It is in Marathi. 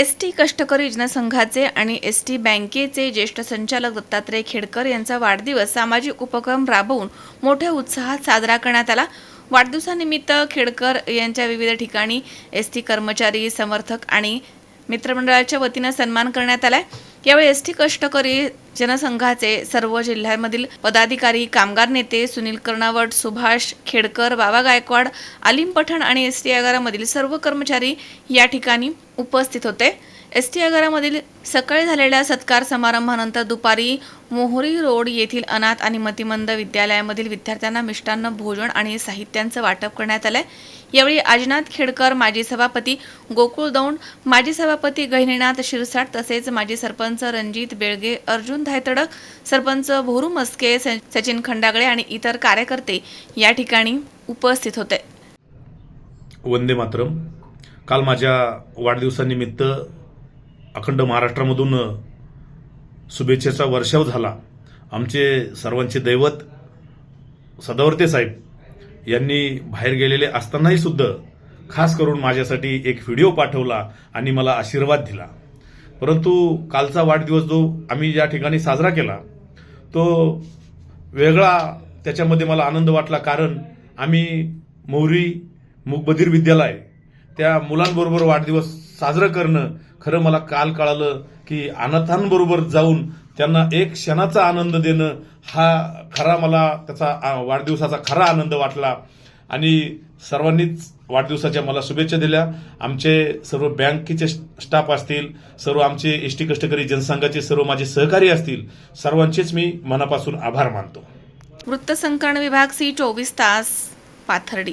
एस टी कष्टकरी जनसंघाचे आणि एस टी बँकेचे ज्येष्ठ संचालक दत्तात्रय खेडकर यांचा वाढदिवस सामाजिक उपक्रम राबवून मोठ्या उत्साहात साजरा करण्यात आला. वाढदिवसानिमित्त खेडकर यांच्या विविध ठिकाणी एस टी कर्मचारी समर्थक आणि मित्रमंडळाच्या वतीनं सन्मान करण्यात आलाय. यावेळी एस टी कष्टकरी जनसंघाचे सर्व जिल्ह्यांमधील पदाधिकारी कामगार नेते सुनील कर्णावट सुभाष खेडकर बाबा गायकवाड आलिम पठाण आणि एस टी आगारामधील सर्व कर्मचारी या ठिकाणी उपस्थित होते. एस टी आगारामधील सकाळी झालेल्या सत्कार समारंभानंतर दुपारी मोहरी रोड येथील अनाथ आणि मतिमंद विद्यालयामधील विद्यार्थ्यांना मिष्टान्न भोजन आणि साहित्यांचं वाटप करण्यात आलंय. यावेळी आजनाथ खेडकर माजी सभापती गोकुळ दौंड माजी सभापती गहिनीनाथ शिरसाट तसेच माजी सरपंच रणजित बेळगे अर्जुन धायतडक सरपंच भोरू मस्के सचिन खंडागळे आणि इतर कार्यकर्ते या ठिकाणी उपस्थित होते. वंदे मातरम. काल माझ्या वाढदिवसानिमित्त अखंड महाराष्ट्रामधून शुभेच्छेचा वर्षाव झाला. आमचे सर्वांचे दैवत सदावर्ते साहेब यांनी बाहेर गेलेले असतानाही सुद्धा खास करून माझ्यासाठी एक व्हिडिओ पाठवला आणि मला आशीर्वाद दिला. परंतु कालचा वाढदिवस जो आम्ही ज्या ठिकाणी साजरा केला तो वेगळा त्याच्यामध्ये मला आनंद वाटला कारण आम्ही मौरी मुकबधीर विद्यालय त्या मुलांबरोबर वाढदिवस साजरं करणं खरं मला काल कळालं की अनाथांबरोबर जाऊन त्यांना एक क्षणाचा आनंद देणं हा खरा मला त्याचा आ, वाढदिवसाचा खरा आनंद वाटला. आणि सर्वांनीच वाढदिवसाच्या मला शुभेच्छा दिल्या. आमचे सर्व बँकेचे स्टाफ असतील सर्व आमचे एस टी कष्टकरी जनसंघाचे सर्व माझे सहकारी असतील सर्वांचेच मी मनापासून आभार मानतो. वृत्तसंकलन विभाग सी चोवीस तास पाथर्डी.